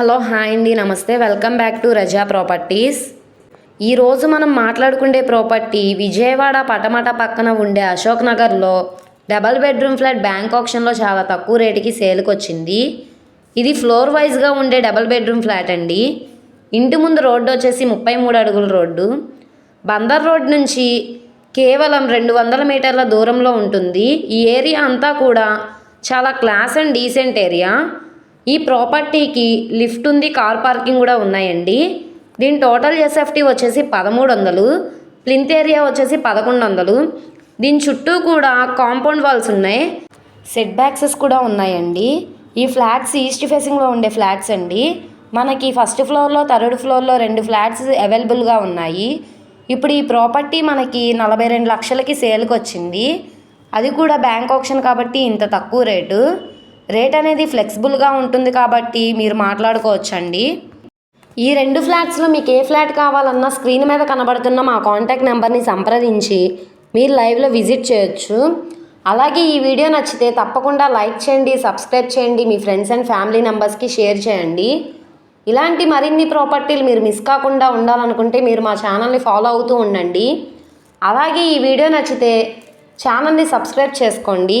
Hello hi అండి. నమస్తే. Welcome back to Raza properties. ఈరోజు మనం మాట్లాడుకునే ప్రాపర్టీ విజయవాడ పటమట పక్కన ఉండే అశోక్ నగర్లో డబల్ బెడ్రూమ్ ఫ్లాట్ బ్యాంక్ ఆప్షన్లో చాలా తక్కువ రేటుకి సేల్కి వచ్చింది. ఇది ఫ్లోర్ వైజ్గా ఉండే డబల్ బెడ్రూమ్ ఫ్లాట్ అండి. ఇంటి ముందు రోడ్డు వచ్చేసి ముప్పై మూడు అడుగుల రోడ్డు. బందర్ రోడ్ నుంచి కేవలం రెండు వందల మీటర్ల దూరంలో ఉంటుంది. ఈ ఏరియా అంతా కూడా చాలా క్లాస్ అండ్ డీసెంట్ ఏరియా. ఈ ప్రాపర్టీకి లిఫ్ట్ ఉంది కార్ పార్కింగ్ కూడా ఉన్నాయండి. దీని టోటల్ ఎస్ఎఫ్టీ వచ్చేసి పదమూడు వందలు ప్లింత్ ఏరియా వచ్చేసి పదకొండు వందలు దీని చుట్టూ కూడా కాంపౌండ్ వాల్స్ ఉన్నాయి సెట్ బ్యాక్సెస్ కూడా ఉన్నాయండి. ఈ ఫ్లాట్స్ ఈస్ట్ ఫేసింగ్లో ఉండే ఫ్లాట్స్ అండి. మనకి ఫస్ట్ ఫ్లోర్లో థర్డ్ ఫ్లోర్లో రెండు ఫ్లాట్స్ అవైలబుల్గా ఉన్నాయి. ఇప్పుడు ఈ ప్రాపర్టీ మనకి నలభై రెండు లక్షలకి సేల్కి వచ్చింది అది కూడా బ్యాంక్ ఆప్షన్ కాబట్టి ఇంత తక్కువ రేటు. రేట్ అనేది ఫ్లెక్సిబుల్గా ఉంటుంది కాబట్టి మీరు మాట్లాడుకోవచ్చండి. ఈ రెండు ఫ్లాట్స్లో మీకు ఏ ఫ్లాట్ కావాలన్నా స్క్రీన్ మీద కనబడుతున్న మా కాంటాక్ట్ నెంబర్ని సంప్రదించి మీరు లైవ్లో విజిట్ చేయొచ్చు. అలాగే ఈ వీడియో నచ్చితే తప్పకుండా లైక్ చేయండి సబ్స్క్రైబ్ చేయండి మీ ఫ్రెండ్స్ అండ్ ఫ్యామిలీ మెంబర్స్కి షేర్ చేయండి. ఇలాంటి మరిన్ని ప్రాపర్టీలు మీరు మిస్ కాకుండా ఉండాలనుకుంటే మీరు మా ఛానల్ని ఫాలో అవుతూ ఉండండి. అలాగే ఈ వీడియో నచ్చితే ఛానల్ని సబ్స్క్రైబ్ చేసుకోండి.